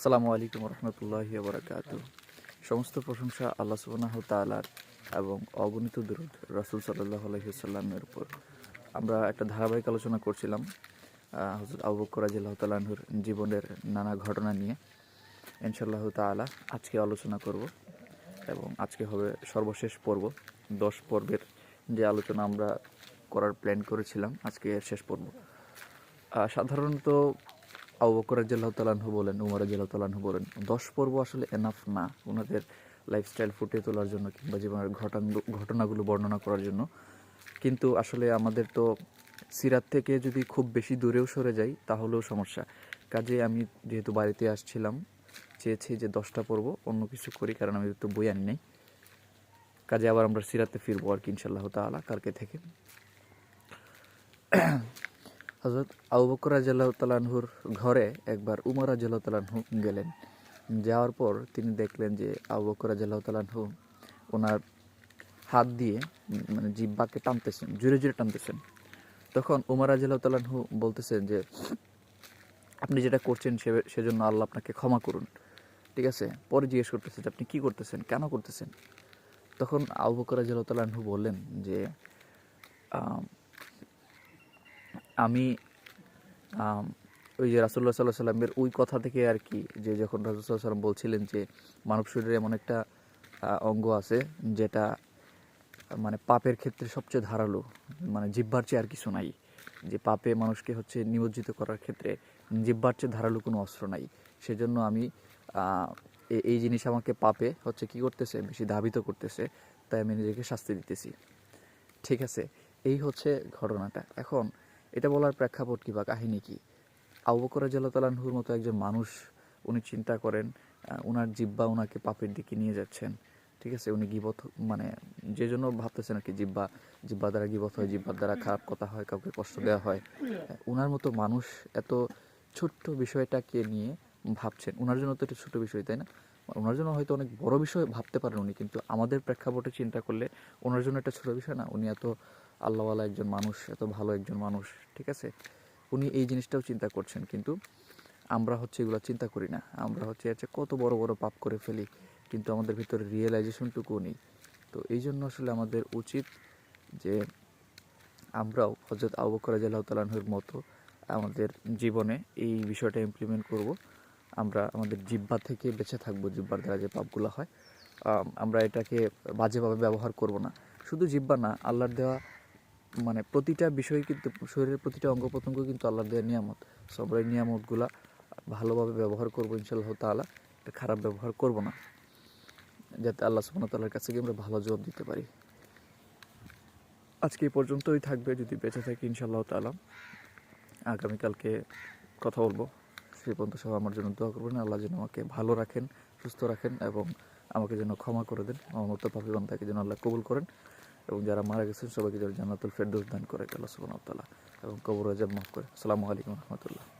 আসসালামু আলাইকুম রহমতুল্লাহি বরাকাত সমস্ত প্রশংসা আল্লাহ সুবাহ তালার এবং অগণিত দূরত রাসুল সাল্লাহ আলহিসাল্লামের উপর। আমরা একটা ধারাবাহিক আলোচনা করছিলাম হজরত আবু বকর রাজিল্লাহ তালাহুর জীবনের নানা ঘটনা নিয়ে। ইনশাল্লাহ তালা আজকে আলোচনা করব এবং আজকে হবে সর্বশেষ পর্ব, দশ পর্বের যে আলোচনা আমরা করার প্ল্যান করেছিলাম আজকে এর শেষ পর্ব। সাধারণত আবু বকর রাজিয়াল্লাহু বলেন, উমর রাজিয়াল্লাহু তাআলাহু বলেন, দশ পর্ব আসলে এনাফ না। ওনাদের লাইফস্টাইল ফুটিয়ে তোলার জন্য কিংবা জীবনের ঘটনা ঘটনাগুলো বর্ণনা করার জন্য। কিন্তু আসলে আমাদের তো সিরাত থেকে যদি খুব বেশি দূরেও সরে যাই, তাহলেও সমস্যা। কাজে আমি যেহেতু বাড়িতে আসছিলাম, চেয়েছি যে দশটা পর্ব, অন্য কিছু করি, কারণ আমি তো বই আনি নাই। কাজে আবার আমরা সিরাতে ফিরবো আর কি ইনশাল্লাহ তাআলা, কালকে থেকে। হজরত আবু বকর রাজিয়াল্লাহু তালানহুর ঘরে একবার উমর রাজিয়াল্লাহু তালানহু গেলেন। যাওয়ার পর তিনি দেখলেন যে আবু বকর রাজিয়াল্লাহু তালানহু ওনার হাত দিয়ে মানে জিব্বাকে টানতেছেন, জোরে জোরে টানতেছেন। তখন উমর রাজিয়াল্লাহু তালানহু বলতেছেন যে, আপনি যেটা করছেন সে, সেজন্য আল্লাহ আপনাকে ক্ষমা করুন। ঠিক আছে? পরে জিজ্ঞেস করতেছে যে, আপনি কি করতেছেন? কেন করতেছেন? তখন আবু বকর তালানহু বললেন যে আম, ওই যে রাসুল্লাহ সাল্লাহ সাল্লামের ওই কথা থেকে আর কি যে যখন রাসুল সাল্লাহ সাল্লাম বলছিলেন যে মানব শরীরে এমন একটা অঙ্গ আছে যেটা মানে পাপের ক্ষেত্রে সবচেয়ে ধারালো মানে জিব্বার চেয়ে আর কিছু নাই। যে পাপে মানুষকে হচ্ছে নিমজ্জিত করার ক্ষেত্রে জিব্বার চেয়ে ধারালো কোনো অস্ত্র নাই। সেজন্য আমি এই জিনিস আমাকে পাপে হচ্ছে কি করতেছে বেশি ধাবিত করতেছে তাই আমি নিজেকে শাস্তি দিতেছি। ঠিক আছে এই হচ্ছে ঘটনাটা। এখন এটা বলার প্রেক্ষাপট কি বা কাহিনী কি? আবু বকর রাজিয়াল্লাহুর মতো একজন মানুষ, উনি চিন্তা করেন উনার জিব্বা উনাকে পাপের দিকে নিয়ে যাচ্ছেন। ঠিক আছে, উনি গিবত মানে যে জন্য ভাবতেছেন আর কি জিব্বা জিব্বা দ্বারা গিবত হয় জিব্বার দ্বারা খারাপ কথা হয়, কাউকে কষ্ট দেওয়া হয়। উনার মতো মানুষ এত ছোট্ট বিষয়টাকে নিয়ে ভাবছেন। উনার জন্য তো এটা ছোট বিষয়, তাই না? ওনার জন্য হয়তো অনেক বড় বিষয় ভাবতে পারেন উনি, কিন্তু আমাদের প্রেক্ষাপটে চিন্তা করলে ওনার জন্য একটা ছোট বিষয় না। উনি এত আল্লাহওয়ালা একজন মানুষ, এত ভালো একজন মানুষ, ঠিক আছে? উনি এই জিনিসটাও চিন্তা করছেন, কিন্তু আমরা হচ্ছে এগুলো চিন্তা করি না। আমরা হচ্ছে হচ্ছে কত বড় বড় পাপ করে ফেলি, কিন্তু আমাদের ভিতরে রিয়েলাইজেশনটুকুও নেই। তো এই জন্য আসলে আমাদের উচিত যে আমরাও হজরত আবু বকর রাদিয়াল্লাহু তাআলার মতো আমাদের জীবনে এই বিষয়টা ইমপ্লিমেন্ট করব। আমরা আমাদের জিব্বা থেকে বেঁচে থাকব, জিব্বার দ্বারা যে পাপগুলো হয়। আমরা এটাকে বাজেভাবে ব্যবহার করব না। শুধু জিব্বা না, আল্লাহর দেওয়া মানে প্রতিটা বিষয় কিন্তু শরীরের প্রতিটা অঙ্গ প্রত্যঙ্গ কিন্তু আল্লাহ দেওয়া নিয়ামত। সো আমরা এই নিয়ামতগুলা ভালোভাবে ব্যবহার করব ইনশাআল্লাহ তাআলা। এটা খারাপ ব্যবহার করব না। যাতে আল্লাহ সুবহানাহু ওয়া তাআলার কাছে গিয়ে আমরা ভালো জবাব দিতে পারি। আজকে এই পর্যন্তই থাকবে, যদি বেঁচে থাকি ইনশাআল্লাহ তাআলা। আগামীকালকে কথা বলব। সেই পর্যন্ত সব আমার জন্য দোয়া করবেন। আল্লাহ যেন আমাকে ভালো রাখেন, সুস্থ রাখেন এবং আমাকে যেন ক্ষমা করে দেন। আমার মতো পাপিবান তাকে যেন আল্লাহ কবুল করেন। এবং যারা মারা গেছেন সবাইকে যারা জান্নাতুল ফেরদৌস দান করে, আল্লাহ সুবহানাহু ওয়া তাআলা এবং কবর আজাব মাফ করে। আসসালামু আলাইকুম রহমতুল্লাহ।